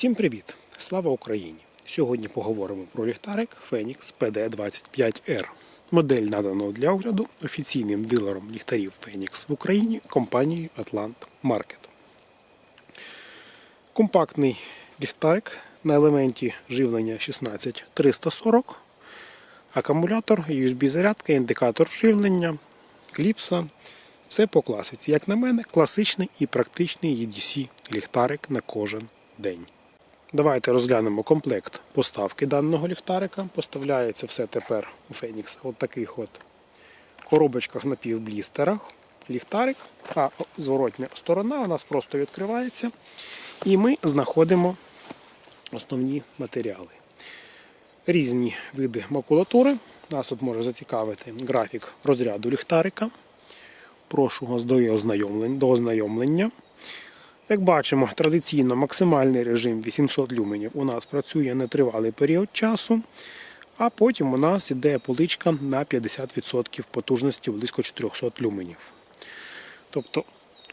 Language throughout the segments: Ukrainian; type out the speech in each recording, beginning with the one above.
Всім привіт! Слава Україні! Сьогодні поговоримо про ліхтарик Phoenix PD25R. Модель надано для огляду офіційним дилером ліхтарів Phoenix в Україні компанією Atlant Market. Компактний ліхтарик на елементі живлення 16340, акумулятор, USB-зарядка, індикатор живлення, кліпса. Все по класиці. Як на мене, класичний і практичний EDC ліхтарик на кожен день. Давайте розглянемо комплект поставки даного ліхтарика. Поставляється все тепер у Phoenix от таких от коробочках на півблістерах. Ліхтарик, а зворотня сторона у нас просто відкривається. І ми знаходимо основні матеріали. Різні види макулатури. Нас тут може зацікавити графік розряду ліхтарика. Прошу вас до ознайомлення. Як бачимо, традиційно максимальний режим 800 люменів у нас працює нетривалий період часу, а потім у нас іде поличка на 50% потужності близько 400 люменів. Тобто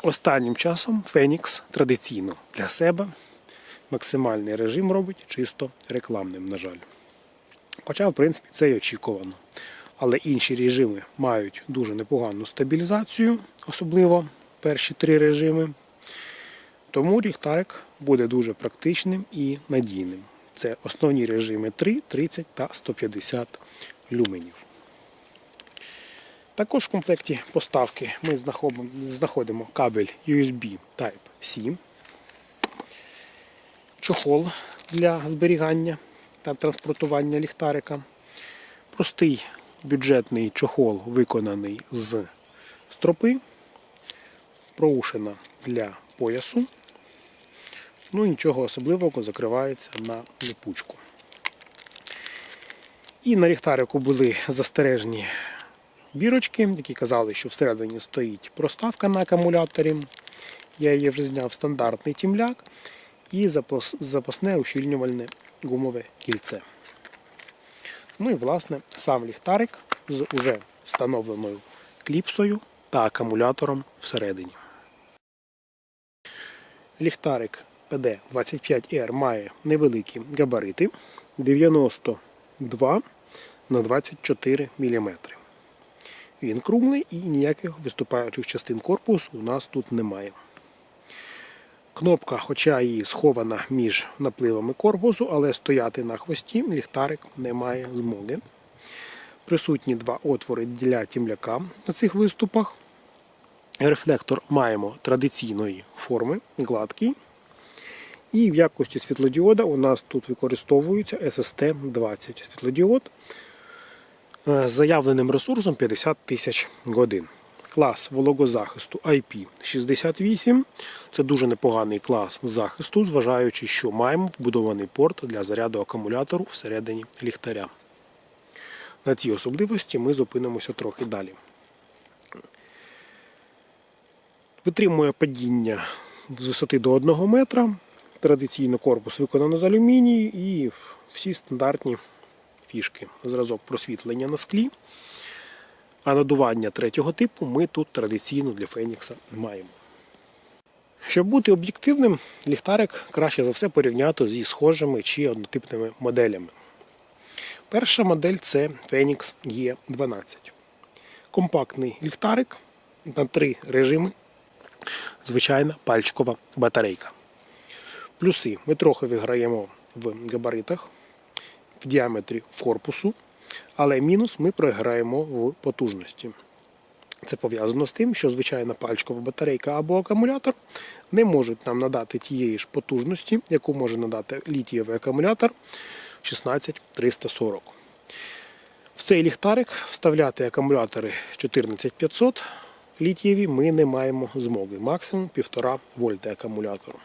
останнім часом Phoenix традиційно для себе максимальний режим робить чисто рекламним, на жаль. Хоча, в принципі, це й очікувано. Але інші режими мають дуже непогану стабілізацію, особливо перші три режими. Тому ліхтарик буде дуже практичним і надійним. Це основні режими 3, 30 та 150 люменів. Також в комплекті поставки ми знаходимо, кабель USB Type-C, чохол для зберігання та транспортування ліхтарика, простий бюджетний чохол, виконаний з стропи, проушина для поясу. Ну нічого особливого закривається на липучку. І на ліхтарику були застережені бірочки, які казали, що всередині стоїть проставка на акумуляторі. Я її вже зняв стандартний тімляк і запасне ущільнювальне гумове кільце. Ну і власне сам ліхтарик з уже встановленою кліпсою та акумулятором всередині. Ліхтарик PD25R має невеликі габарити 92 на 24 мм. Він круглий і ніяких виступаючих частин корпусу у нас тут немає. Кнопка, хоча і схована між напливами корпусу, але стояти на хвості ліхтарик не має змоги. Присутні два отвори для тімляка на цих виступах. Рефлектор маємо традиційної форми, гладкий. І в якості світлодіода у нас тут використовується SST-20 світлодіод е, з заявленим ресурсом 50 тисяч годин. Клас вологозахисту IP68. Це дуже непоганий клас захисту, зважаючи, що маємо вбудований порт для заряду акумулятору всередині ліхтаря. На цій особливості ми зупинимося трохи далі. Витримує падіння з висоти до 1 метра. Традиційно корпус виконано з алюмінію і всі стандартні фішки. Зразок просвітлення на склі. А надування третього типу ми тут традиційно для Фенікса маємо. Щоб бути об'єктивним, ліхтарик краще за все порівняти зі схожими чи однотипними моделями. Перша модель це Phoenix E12. Компактний ліхтарик на три режими. Звичайна пальчикова батарейка. Плюси ми трохи виграємо в габаритах, в діаметрі корпусу, але мінус ми програємо в потужності. Це пов'язано з тим, що звичайна пальчикова батарейка або акумулятор не можуть нам надати тієї ж потужності, яку може надати літієвий акумулятор 16340. В цей ліхтарик вставляти акумулятори 14500 літієві ми не маємо змоги. Максимум 1,5 вольта акумулятору.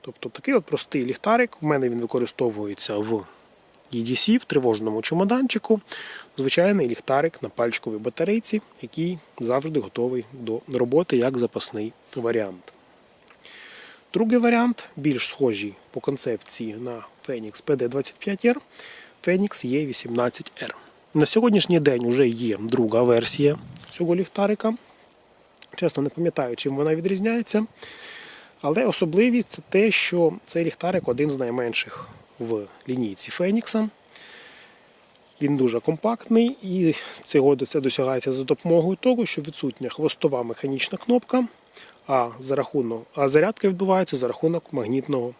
Тобто такий от простий ліхтарик. В мене він використовується в EDC, в тривожному чемоданчику. Звичайний ліхтарик на пальчиковій батарейці, який завжди готовий до роботи як запасний варіант. Другий варіант, більш схожий по концепції на Phoenix PD25R, Phoenix E18R. На сьогоднішній день вже є друга версія цього ліхтарика. Чесно, не пам'ятаю, чим вона відрізняється. Але особливість це те, що цей ліхтарик один з найменших в лінійці Фенікса. Він дуже компактний і цього досягається за допомогою того, що відсутня хвостова механічна кнопка, а, за рахунок, а зарядка відбувається за рахунок магнітного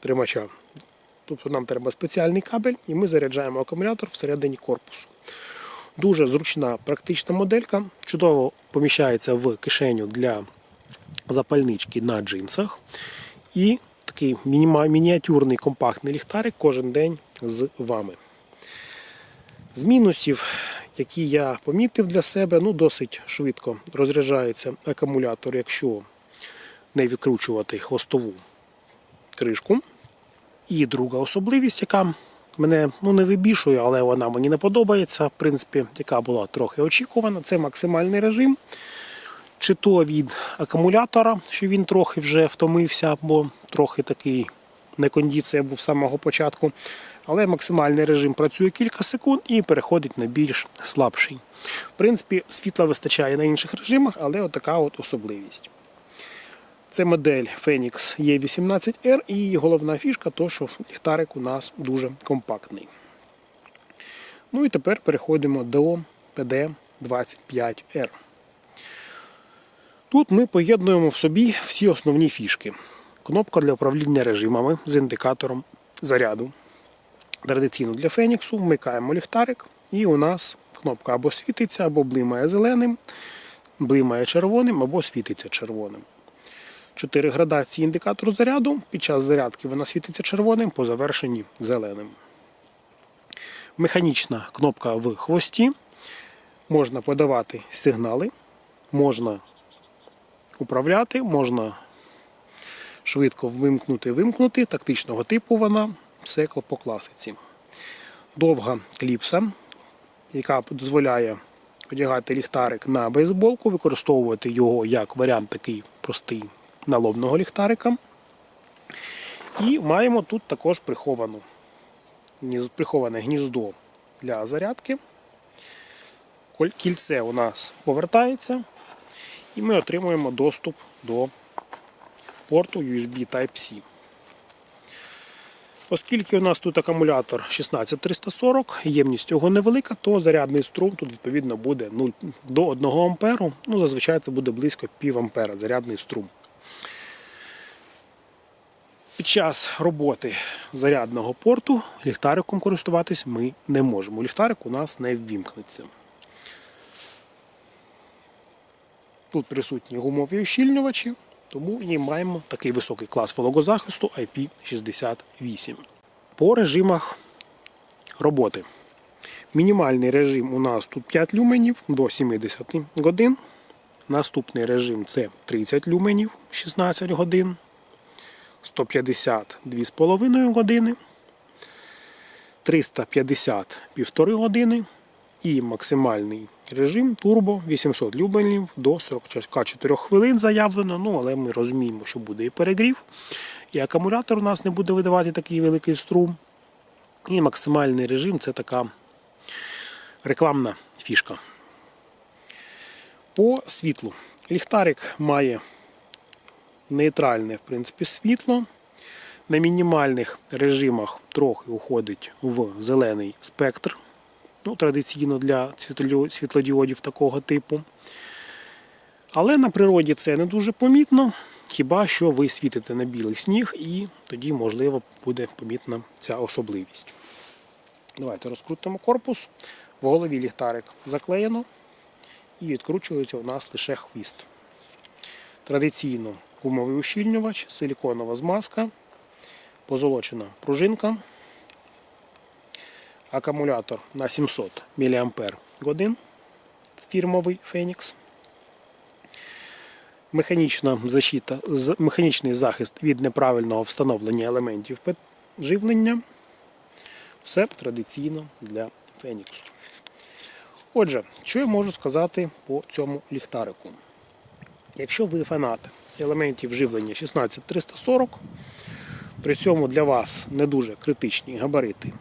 тримача. Тобто нам треба спеціальний кабель і ми заряджаємо акумулятор всередині корпусу. Дуже зручна практична моделька, чудово поміщається в кишеню для запальнички на джинсах. І такий мініатюрний компактний ліхтарик кожен день з вами. З мінусів, які я помітив для себе, ну досить швидко розряджається акумулятор, якщо не відкручувати хвостову кришку. І друга особливість, яка мене ну, не вибішує, але вона мені не подобається, в принципі, яка була трохи очікувана, це максимальний режим. Чи то від акумулятора, що він трохи вже втомився, бо трохи такий некондиція був з самого початку. Але максимальний режим працює кілька секунд і переходить на більш слабший. В принципі, світла вистачає на інших режимах, але отака от особливість. Це модель Phoenix E18R і головна фішка то, що ліхтарик у нас дуже компактний. Ну і тепер переходимо до PD25R. Тут ми поєднуємо в собі всі основні фішки. Кнопка для управління режимами з індикатором заряду. Традиційно для Феніксу вмикаємо ліхтарик, і у нас кнопка або світиться, або блимає зеленим, блимає червоним, або світиться червоним. Чотири градації індикатору заряду. Під час зарядки вона світиться червоним, по завершенні зеленим. Механічна кнопка в хвості. Можна подавати сигнали, можна управляти, можна швидко вимкнути, вимкнути. Тактичного типу вона, все по класиці. Довга кліпса, яка дозволяє одягати ліхтарик на бейсболку, використовувати його як варіант такий простий налобного ліхтарика. І маємо тут також приховану, приховане гніздо для зарядки. Кільце у нас повертається, і ми отримуємо доступ до порту USB Type-C. Оскільки у нас тут акумулятор 16340, ємність його невелика, то зарядний струм тут відповідно буде 0 до 1 амперу. Ну, зазвичай це буде близько пів ампера зарядний струм. Під час роботи зарядного порту ліхтариком користуватись ми не можемо. Ліхтарик у нас не ввімкнеться. Тут присутні гумові ущільнювачі, тому і маємо такий високий клас вологозахисту IP68. По режимах роботи. Мінімальний режим у нас тут 5 люменів до 70 годин. Наступний режим це 30 люменів 16 годин. 150 2,5 години, 350 1,5 години і максимальний режим турбо 800 люменів до 44 хвилин заявлено. Ну, але ми розуміємо, що буде і перегрів, і акумулятор у нас не буде видавати такий великий струм. І максимальний режим це така рекламна фішка. По світлу. Ліхтарик має нейтральне в принципі, світло. На мінімальних режимах трохи уходить в зелений спектр. Ну, традиційно для світлодіодів такого типу. Але на природі це не дуже помітно. Хіба що ви світите на білий сніг, і тоді, можливо, буде помітна ця особливість. Давайте розкрутимо корпус. В голові ліхтарик заклеєно і відкручується у нас лише хвіст. Традиційно гумовий ущільнювач, силіконова змазка, позолочена пружинка, акумулятор на 700 мАч фірмовий. Фенікс. Механічна защита, механічний захист від неправильного встановлення елементів живлення. Все традиційно для Феніксу. Отже, що я можу сказати по цьому ліхтарику? Якщо ви фанат елементів живлення 16340, при цьому для вас не дуже критичні габарити,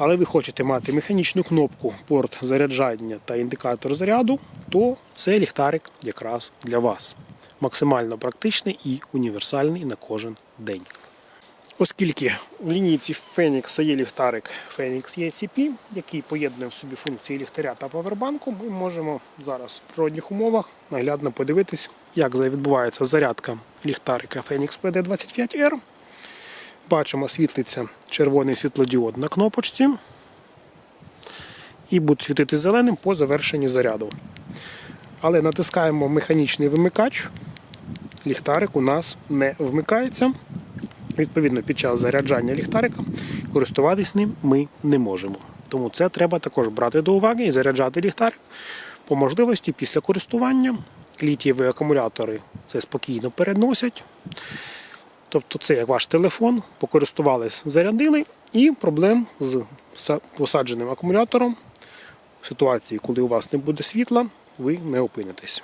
але ви хочете мати механічну кнопку, порт заряджання та індикатор заряду, то цей ліхтарик якраз для вас. максимально практичний і універсальний на кожен день. Оскільки в лінійці Phoenix є ліхтарик Phoenix ECP, який поєднує в собі функції ліхтаря та павербанку, ми можемо зараз в природних умовах наглядно подивитись, як відбувається зарядка ліхтарика Phoenix PD25R. Бачимо, світлиться червоний світлодіод на кнопочці. І буде світити зеленим по завершенні заряду. Але натискаємо механічний вимикач, ліхтарик у нас не вмикається. Відповідно, під час заряджання ліхтарика користуватись ним ми не можемо. Тому це треба також брати до уваги і заряджати ліхтарик по можливості після користування. Літієві акумулятори це спокійно переносять. Тобто це як ваш телефон, покористувались, зарядили, і проблем з посадженим акумулятором в ситуації, коли у вас не буде світла, ви не опинитесь.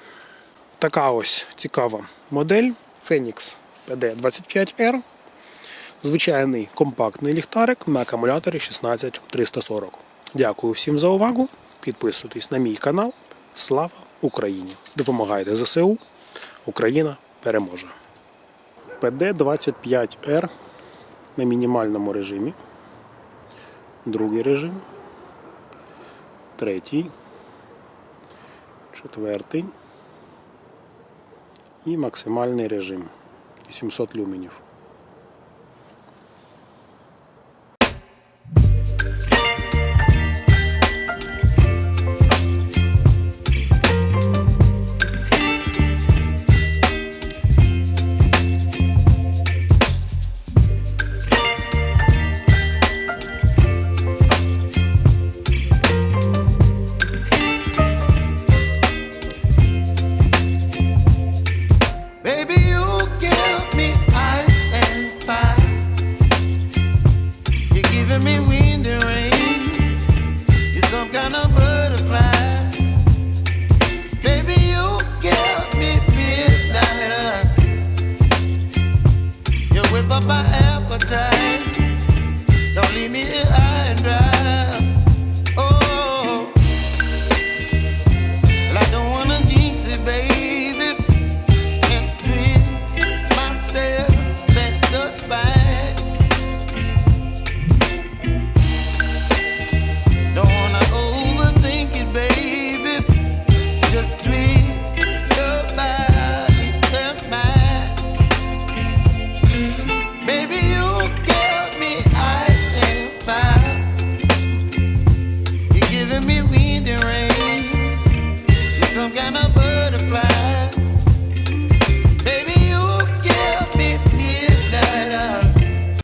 Така ось цікава модель Phoenix PD25R. Звичайний компактний ліхтарик на акумуляторі 16340. Дякую всім за увагу. Підписуйтесь на мій канал. Слава Україні! Допомагайте ЗСУ. Україна переможе. PD25R на мінімальному режимі. Другий режим. Третій. Четвертий. І максимальний режим 800 люменів.